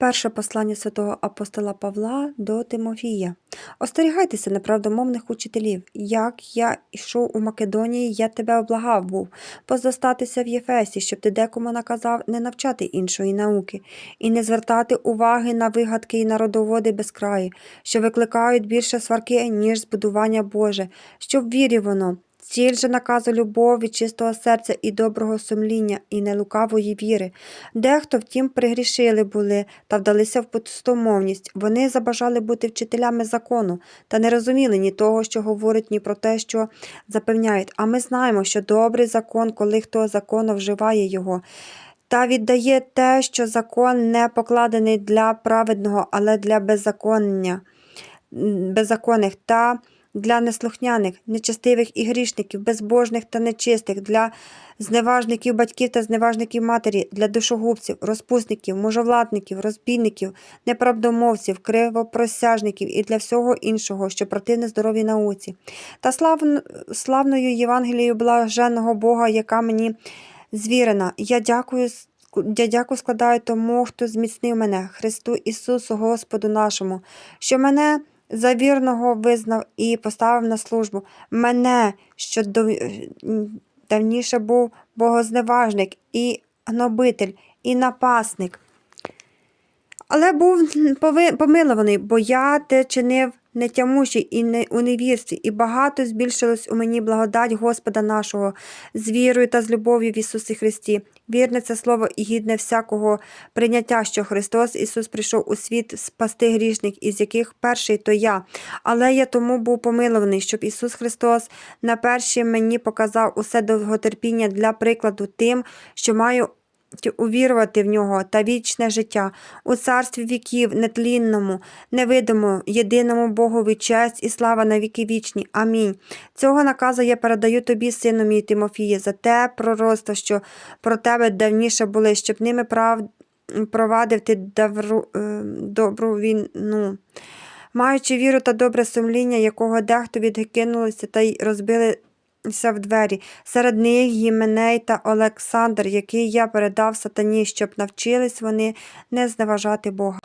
Перше послання святого апостола Павла до Тимофія. Остерігайтеся неправдомовних учителів. Як я йшов у Македонії, я тебе облагав був позостатися в Єфесі, щоб ти декому наказав не навчати іншої науки, і не звертати уваги на вигадки і народоводи без краю, що викликають більше сварки, ніж збудування Боже, що в вірі воно. Ціль же наказу любов від чистого серця і доброго сумління, і нелукавої віри. Дехто, втім, пригрішили були та вдалися в пустомовність. Вони забажали бути вчителями закону та не розуміли ні того, що говорять, ні про те, що запевняють. А ми знаємо, що добрий закон, коли хто закону вживає його. Та віддає те, що закон не покладений для праведного, але для беззаконня, беззаконних та для неслухняних, нечестивих і грішників, безбожних та нечистих, для зневажників батьків та зневажників матері, для душогубців, розпусників, мужовладників, розбійників, неправдомовців, кривопросяжників і для всього іншого, що противне здоровій науці. Та славн... славною Євангелією блаженного Бога, яка мені звірена. Я дякую я дяку складаю тому, хто зміцнив мене, Христу Ісусу Господу нашому, що мене за вірного визнав і поставив на службу. Мене, що давніше був богозневажник і гнобитель, і напасник. Але був помилований, бо я те чинив нетямущий і не у невірстві, і багато збільшилось у мені благодать Господа нашого з вірою та з любов'ю в Ісусі Христі. Вірне це слово і гідне всякого прийняття, що Христос Ісус прийшов у світ спасти грішник, із яких перший то я. Але я тому був помилований, щоб Ісус Христос на перші мені показав усе довготерпіння для прикладу тим, що маю увірувати в нього та вічне життя у царстві віків, нетлінному, невидимому, єдиному Богові честь і слава на віки вічні. Амінь. Цього наказу я передаю тобі, сину мій Тимофіє, за те пророцтво, що про тебе давніше були, щоб ними прав... провадив ти давру... е, добру війну. Маючи віру та добре сумління, якого дехто відкинулося та й розбили в двері. Серед них Гіменей та Олександр, який я передав сатані, щоб навчились вони не зневажати Бога.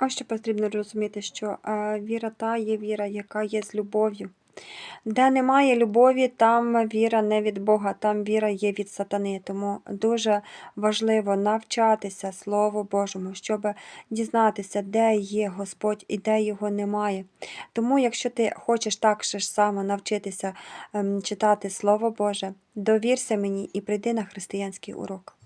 Ось що потрібно розуміти, що е, віра та є віра, яка є з любов'ю. Де немає любові, там віра не від Бога, там віра є від сатани. Тому дуже важливо навчатися Слову Божому, щоб дізнатися, де є Господь і де його немає. Тому, якщо ти хочеш так же ж само навчитися ем, читати Слово Боже, довірся мені і прийди на християнський урок.